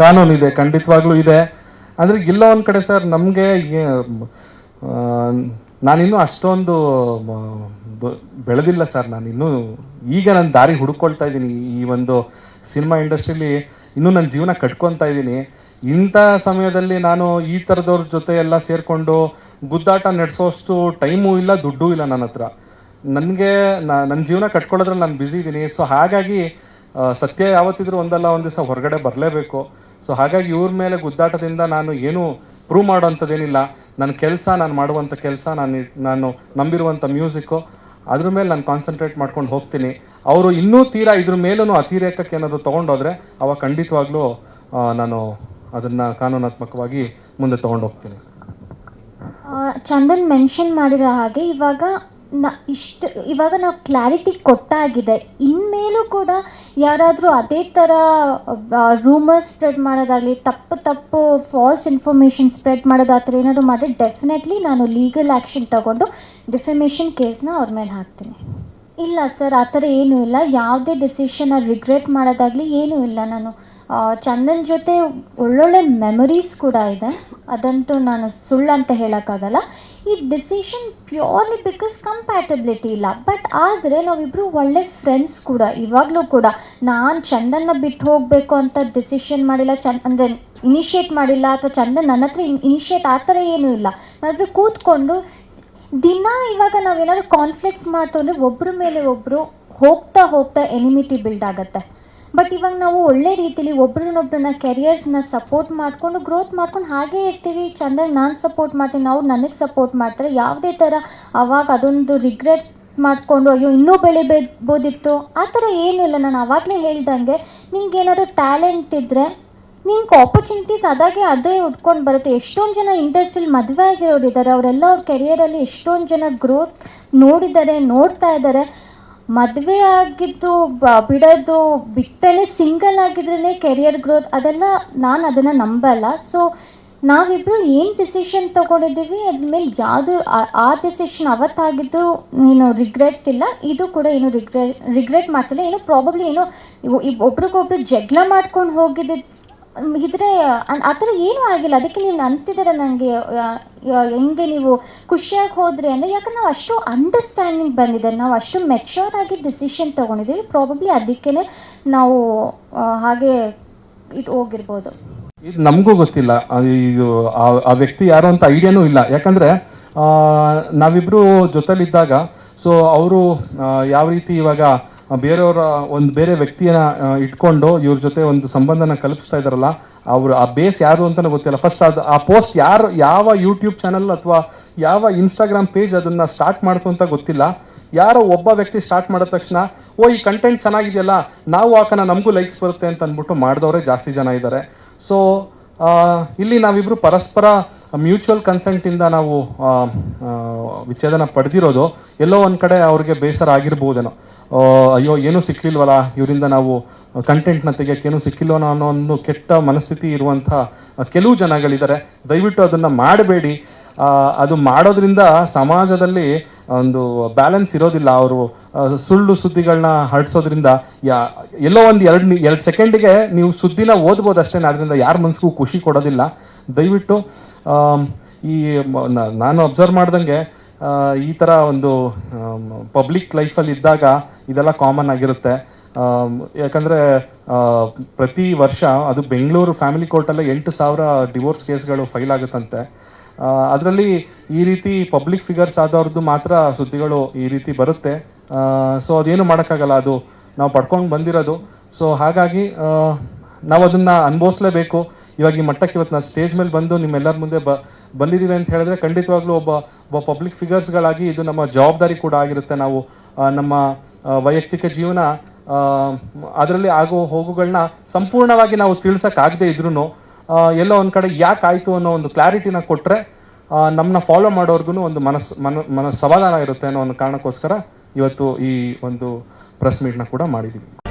ಕಾನೂನು ಇದೆ, ಖಂಡಿತವಾಗ್ಲೂ ಇದೆ. ಅಂದ್ರೆ ಇಲ್ಲ ಒಂದ್ ಕಡೆ ಸರ್, ನಮಗೆ ನಾನಿನ್ನೂ ಅಷ್ಟೊಂದು ಬೆಳೆದಿಲ್ಲ ಸರ್ ನಾನಿನ್ನೂ. ಈಗ ನಾನು ದಾರಿ ಹುಡುಕೊಳ್ತಾ ಇದ್ದೀನಿ ಈ ಒಂದು ಸಿನಿಮಾ ಇಂಡಸ್ಟ್ರಿಲಿ. ಇನ್ನೂ ನನ್ನ ಜೀವನ ಕಟ್ಕೊತಾ ಇದ್ದೀನಿ. ಇಂಥ ಸಮಯದಲ್ಲಿ ನಾನು ಈ ಥರದವ್ರ ಜೊತೆ ಎಲ್ಲ ಸೇರಿಕೊಂಡು ಗುದ್ದಾಟ ನಡೆಸೋಷ್ಟು ಟೈಮೂ ಇಲ್ಲ, ದುಡ್ಡು ಇಲ್ಲ ನನ್ನ ಹತ್ರ. ನನಗೆ ನನ್ನ ಜೀವನ ಕಟ್ಕೊಳ್ಳೋದ್ರಲ್ಲಿ ನಾನು ಬ್ಯುಸಿ ಇದ್ದೀನಿ. ಸೊ ಹಾಗಾಗಿ ಸತ್ಯ ಯಾವತ್ತಿದ್ರೂ ಒಂದಲ್ಲ ಒಂದು ದಿವಸ ಹೊರಗಡೆ ಬರಲೇಬೇಕು. ಸೊ ಹಾಗಾಗಿ ಇವ್ರ ಮೇಲೆ ಗುದ್ದಾಟದಿಂದ ನಾನು ಏನು ಪ್ರೂವ್ ಮಾಡುವಂಥದ್ದೇನಿಲ್ಲ ನನ್ನ ಕೆಲಸ, ನಾನು ಮಾಡುವಂಥ ಕೆಲಸ, ನಾನು ನಾನು ನಂಬಿರುವಂಥ ಮ್ಯೂಸಿಕ್ಕು ಅದ್ರ ಮೇಲೆ ನಾನು ಕಾನ್ಸಂಟ್ರೇಟ್ ಮಾಡ್ಕೊಂಡು ಹೋಗ್ತೀನಿ. ಅವರು ಇನ್ನೂ ತೀರಾ ಇದ್ರ ಮೇಲೂ ಅತಿರೇಕಕ್ಕೆ ಏನಾದರೂ ತೊಗೊಂಡೋದ್ರೆ ಅವಾಗ ಖಂಡಿತವಾಗ್ಲೂ ನಾನು ಅದನ್ನು ಕಾನೂನಾತ್ಮಕವಾಗಿ ಮುಂದೆ ತೊಗೊಂಡು ಹೋಗ್ತೀನಿ ಚಂದನ್ ಮೆನ್ಷನ್ ಮಾಡಿರೋ ಹಾಗೆ ಇವಾಗ ನ ಇಷ್ಟು, ಇವಾಗ ನಾವು ಕ್ಲಾರಿಟಿ ಕೊಟ್ಟಾಗಿದೆ. ಇನ್ಮೇಲೂ ಕೂಡ ಯಾರಾದರೂ ಅದೇ ಥರ ರೂಮರ್ಸ್ ಸ್ಪ್ರೆಡ್ ಮಾಡೋದಾಗಲಿ, ತಪ್ಪು ತಪ್ಪು ಫಾಲ್ಸ್ ಇನ್ಫಾರ್ಮೇಷನ್ ಸ್ಪ್ರೆಡ್ ಮಾಡೋದು ಆ ಥರ ಏನಾದರೂ ಮಾಡಿದ್ರೆ ಡೆಫಿನೆಟ್ಲಿ ನಾನು ಲೀಗಲ್ ಆ್ಯಕ್ಷನ್ ತಗೊಂಡು ಡಿಫಮೇಷನ್ ಕೇಸ್ನ ಅವ್ರ ಮೇಲೆ ಹಾಕ್ತೀನಿ. ಇಲ್ಲ ಸರ್, ಆ ಥರ ಏನೂ ಇಲ್ಲ. ಯಾವುದೇ ಡಿಸಿಷನ್ನ ರಿಗ್ರೆಟ್ ಮಾಡೋದಾಗಲಿ ಏನೂ ಇಲ್ಲ ನಾನು. ಚಂದನ್ ಜೊತೆ ಒಳ್ಳೊಳ್ಳೆ ಮೆಮೊರೀಸ್ ಕೂಡ ಇದೆ. ಅದಂತೂ ನಾನು ಸುಳ್ಳು ಅಂತ ಹೇಳೋಕ್ಕಾಗಲ್ಲ. ಈ ಡಿಸಿಷನ್ ಪ್ಯೂರ್ಲಿ ಬಿಕಾಸ್ ಕಂಪ್ಯಾಟಬಿಲಿಟಿ ಇಲ್ಲ. ಬಟ್ ಆದರೆ ನಾವಿಬ್ಬರು ಒಳ್ಳೆ ಫ್ರೆಂಡ್ಸ್ ಕೂಡ, ಇವಾಗಲೂ ಕೂಡ. ನಾನು ಚಂದನ್ನ ಬಿಟ್ಟು ಹೋಗಬೇಕು ಅಂತ ಡಿಸಿಷನ್ ಮಾಡಿಲ್ಲ, ಚಂದ ಅಂದರೆ ಇನಿಷಿಯೇಟ್ ಮಾಡಿಲ್ಲ, ಅಥವಾ ಚಂದನ್ ನನ್ನ ಹತ್ರ ಇನಿಷಿಯೇಟ್ ಆ ಥರ ಏನೂ ಇಲ್ಲ. ನಾವಿಬ್ರು ಕೂತ್ಕೊಂಡು ದಿನ ಇವಾಗ ನಾವೇನಾದ್ರು ಕಾನ್ಫ್ಲಿಕ್ಟ್ಸ್ ಮಾಡ್ತು ಅಂದರೆ ಒಬ್ಬರ ಮೇಲೆ ಒಬ್ಬರು ಹೋಗ್ತಾ ಹೋಗ್ತಾ ಎನಿಮಿಟಿ ಬಿಲ್ಡ್ ಆಗುತ್ತೆ. ಬಟ್ ಇವಾಗ ನಾವು ಒಳ್ಳೆ ರೀತಿಲಿ ಒಬ್ರನ್ನೊಬ್ರನ್ನ ಕೆರಿಯರ್ಸ್ನ ಸಪೋರ್ಟ್ ಮಾಡಿಕೊಂಡು ಗ್ರೋತ್ ಮಾಡ್ಕೊಂಡು ಹಾಗೇ ಇರ್ತೀವಿ. ಚೆಂದಾಗಿ ನಾನು ಸಪೋರ್ಟ್ ಮಾಡ್ತೀನಿ, ಅವ್ರು ನನಗೆ ಸಪೋರ್ಟ್ ಮಾಡ್ತಾರೆ. ಯಾವುದೇ ಥರ ಅವಾಗ ಅದೊಂದು ರಿಗ್ರೆಟ್ ಮಾಡಿಕೊಂಡು, ಅಯ್ಯೋ, ಇನ್ನೂ ಬೆಳಿಬೋದಿತ್ತು ಆ ಥರ ಏನೂ ಇಲ್ಲ ನಾನು ಆವಾಗಲೇ ಹೇಳ್ದಂಗೆ ನಿಮ್ಗೆ ಏನಾದರೂ ಟ್ಯಾಲೆಂಟ್ ಇದ್ದರೆ ನಿಮ್ಗೆ ಆಪರ್ಚುನಿಟೀಸ್ ಅದಾಗೆ ಅದೇ ಉಟ್ಕೊಂಡು ಬರುತ್ತೆ. ಎಷ್ಟೊಂದು ಜನ ಇಂಡಸ್ಟ್ರಿಲಿ ಮದುವೆ ಆಗಿರೋರು ಇದ್ದಾರೆ ಅವರೆಲ್ಲ ಅವ್ರ ಕೆರಿಯರಲ್ಲಿ ಎಷ್ಟೊಂದು ಜನ ಗ್ರೋತ್ ನೋಡಿದ್ದಾರೆ, ನೋಡ್ತಾ ಇದ್ದಾರೆ. ಮದುವೆ ಆಗಿದ್ದು ಬಿಡೋದು ಬಿಟ್ಟರೆ ಸಿಂಗಲ್ ಆಗಿದ್ರೇ ಕೆರಿಯರ್ ಗ್ರೋತ್ ಅದೆಲ್ಲ ನಾನು ಅದನ್ನು ನಂಬಲ್ಲ. ಸೊ ನಾವಿಬ್ಬರು ಏನು ಡಿಸಿಷನ್ ತೊಗೊಂಡಿದ್ದೀವಿ ಅದ್ರ ಮೇಲೆ ಯಾವುದು ಆ ಡಿಸಿಷನ್ ಅವತ್ತಾಗಿದ್ದು ನೀನು ರಿಗ್ರೆಟ್ ಇಲ್ಲ, ಇದು ಕೂಡ ಏನು ರಿಗ್ರೆಟ್ ರಿಗ್ರೆಟ್ ಮಾಡ್ತಿಲ್ಲ ಏನು ಪ್ರಾಬಬ್ಲಿ ಏನು ಒಬ್ರಿಗೊಬ್ರು ಜಗಳ ಮಾಡ್ಕೊಂಡು ಹೋಗಿದ್ದಿದ್ದು ಇದ್ರೆ ಆ ಥರ ಏನೂ ಆಗಿಲ್ಲ. ಅದಕ್ಕೆ ನೀವು ಅಂತಿದ್ದೀರ ನನಗೆ ಹೆಂಗೆ ನೀವು ಖುಷಿಯಾಗಿ ಹೋದ್ರಿ ಅಂದರೆ, ಯಾಕಂದ್ರೆ ನಾವು ಅಷ್ಟು ಅಂಡರ್ಸ್ಟ್ಯಾಂಡಿಂಗ್ ಬಂದಿದೆ. ನಾವು ಅಷ್ಟು ಮೆಚ್ಯೂರ್ ಆಗಿ ಡಿಸಿಷನ್ ತೊಗೊಂಡಿದ್ದೀವಿ. ಪ್ರಾಬಬ್ಲಿ ಅದಕ್ಕೇ ನಾವು ಹಾಗೆ ಇಟ್ ಹೋಗಿರ್ಬೋದು. ಇದು ನಮಗೂ ಗೊತ್ತಿಲ್ಲ. ಇದು, ಆ- ವ್ಯಕ್ತಿ ಯಾರು ಅಂತ ಐಡಿಯಾನೂ ಇಲ್ಲ. ಯಾಕಂದರೆ ನಾವಿಬ್ಬರು ಜೊತೆಲಿದ್ದಾಗ ಸೊ ಅವರು ಯಾವ ರೀತಿ ಇವಾಗ ಬೇರೆಯವರ ಒಂದು ಬೇರೆ ವ್ಯಕ್ತಿಯನ್ನ ಇಟ್ಕೊಂಡು ಇವ್ರ ಜೊತೆ ಒಂದು ಸಂಬಂಧನ ಕಲ್ಪಿಸ್ತಾ ಇದಾರಲ್ಲ ಅವ್ರು ಆ ಬೇಸ್ ಯಾರು ಅಂತಾನೆ ಗೊತ್ತಿಲ್ಲ. ಫಸ್ಟ್ ಅದು, ಆ ಪೋಸ್ಟ್ ಯಾರು, ಯಾವ ಯೂಟ್ಯೂಬ್ ಚಾನಲ್ ಅಥವಾ ಯಾವ ಇನ್ಸ್ಟಾಗ್ರಾಮ್ ಪೇಜ್ ಅದನ್ನ ಸ್ಟಾರ್ಟ್ ಮಾಡ್ತು ಅಂತ ಗೊತ್ತಿಲ್ಲ. ಯಾರೋ ಒಬ್ಬ ವ್ಯಕ್ತಿ ಸ್ಟಾರ್ಟ್ ಮಾಡಿದ ತಕ್ಷಣ, ಓ, ಈ ಕಂಟೆಂಟ್ ಚೆನ್ನಾಗಿದೆಯಲ್ಲ, ನಾವು ಹಾಕೋಣ ನಮಗೂ ಲೈಕ್ಸ್ ಬರುತ್ತೆ ಅಂತ ಅಂದ್ಬಿಟ್ಟು ಮಾಡಿದವರೇ ಜಾಸ್ತಿ ಜನ ಇದ್ದಾರೆ ಸೊ ಇಲ್ಲಿ ನಾವಿಬ್ರು ಪರಸ್ಪರ ಮ್ಯೂಚುವಲ್ ಕನ್ಸೆಂಟಿಂದ ನಾವು ವಿಚ್ಛೇದನ ಪಡೆದಿರೋದು ಎಲ್ಲೋ ಒಂದು ಕಡೆ ಅವ್ರಿಗೆ ಬೇಸರ ಆಗಿರ್ಬೋದೇನೋ. ಅಯ್ಯೋ, ಏನೂ ಸಿಕ್ಕಲಿಲ್ವಲ್ಲ ಇವರಿಂದ ನಾವು ಕಂಟೆಂಟ್ನ ತೆಗಿಯೋಕ್ಕೇನು ಸಿಕ್ಕಿಲ್ಲವೋ ಅನ್ನೋ ಒಂದು ಕೆಟ್ಟ ಮನಸ್ಥಿತಿ ಇರುವಂಥ ಕೆಲವು ಜನಗಳಿದ್ದಾರೆ. ದಯವಿಟ್ಟು ಅದನ್ನು ಮಾಡಬೇಡಿ. ಅದು ಮಾಡೋದ್ರಿಂದ ಸಮಾಜದಲ್ಲಿ ಒಂದು ಬ್ಯಾಲೆನ್ಸ್ ಇರೋದಿಲ್ಲ. ಅವರು ಸುಳ್ಳು ಸುದ್ದಿಗಳನ್ನ ಹರಡಿಸೋದ್ರಿಂದ ಯಾ, ಎಲ್ಲೋ ಒಂದು ಎರಡು ಎರಡು ಸೆಕೆಂಡಿಗೆ ನೀವು ಸುದ್ದಿನ ಓದ್ಬೋದು ಅಷ್ಟೇ. ಅದರಿಂದ ಯಾರ ಮನಸ್ಸಿಗೂ ಖುಷಿ ಕೊಡೋದಿಲ್ಲ. ದಯವಿಟ್ಟು ಈ ನಾನು ಅಬ್ಸರ್ವ್ ಮಾಡ್ದಂಗೆ ಈ ಥರ ಒಂದು ಪಬ್ಲಿಕ್ ಲೈಫಲ್ಲಿ ಇದ್ದಾಗ ಇದೆಲ್ಲ ಕಾಮನ್ ಆಗಿರುತ್ತೆ. ಯಾಕಂದರೆ ಪ್ರತಿ ವರ್ಷ ಅದು ಬೆಂಗಳೂರು ಫ್ಯಾಮಿಲಿ ಕೋರ್ಟಲ್ಲೇ ಎಂಟು ಸಾವಿರ ಡಿವೋರ್ಸ್ ಕೇಸ್ಗಳು ಫೈಲ್ ಆಗುತ್ತಂತೆ. ಅದರಲ್ಲಿ ಈ ರೀತಿ ಪಬ್ಲಿಕ್ ಫಿಗರ್ಸ್ ಆದವ್ರದ್ದು ಮಾತ್ರ ಸುದ್ದಿಗಳು ಈ ರೀತಿ ಬರುತ್ತೆ. ಸೊ ಅದೇನು ಮಾಡೋಕ್ಕಾಗಲ್ಲ, ಅದು ನಾವು ಪಡ್ಕೊಂಡು ಬಂದಿರೋದು. ಸೊ ಹಾಗಾಗಿ ನಾವು ಅದನ್ನ ಅನುಭವಿಸ್ಲೇಬೇಕು. ಇವಾಗ ಈ ಮಟ್ಟಕ್ಕೆ ಇವತ್ತು ನಾನು ಸ್ಟೇಜ್ ಮೇಲೆ ಬಂದು ನಿಮ್ಮೆಲ್ಲರ ಮುಂದೆ ಬ, ಬಂದಿದ್ದೀವಿ ಅಂತ ಹೇಳಿದ್ರೆ ಖಂಡಿತವಾಗ್ಲೂ ಒಬ್ಬ ಒಬ್ಬ ಪಬ್ಲಿಕ್ ಫಿಗರ್ಸ್ಗಳಾಗಿ ಇದು ನಮ್ಮ ಜವಾಬ್ದಾರಿ ಕೂಡ ಆಗಿರುತ್ತೆ. ನಾವು ನಮ್ಮ ವೈಯಕ್ತಿಕ ಜೀವನ ಅದರಲ್ಲಿ ಆಗೋ ಹೋಗುಗಳನ್ನ ಸಂಪೂರ್ಣವಾಗಿ ನಾವು ತಿಳಿಸೋಕ್ಕಾಗದೇ ಇದ್ರೂ ಎಲ್ಲೋ ಒಂದು ಕಡೆ ಯಾಕೆ ಆಯಿತು ಅನ್ನೋ ಒಂದು ಕ್ಲಾರಿಟಿನ ಕೊಟ್ಟರೆ ನಮ್ಮನ್ನ ಫಾಲೋ ಮಾಡೋರ್ಗು ಒಂದು ಮನಸ್, ಮನ ಮನಸ್ಸು ಸಮಾಧಾನ ಇರುತ್ತೆ ಅನ್ನೋ ಒಂದು ಕಾರಣಕ್ಕೋಸ್ಕರ ಇವತ್ತು ಈ ಒಂದು ಪ್ರೆಸ್ ಮೀಟ್ನ ಕೂಡ ಮಾಡಿದ್ದೀವಿ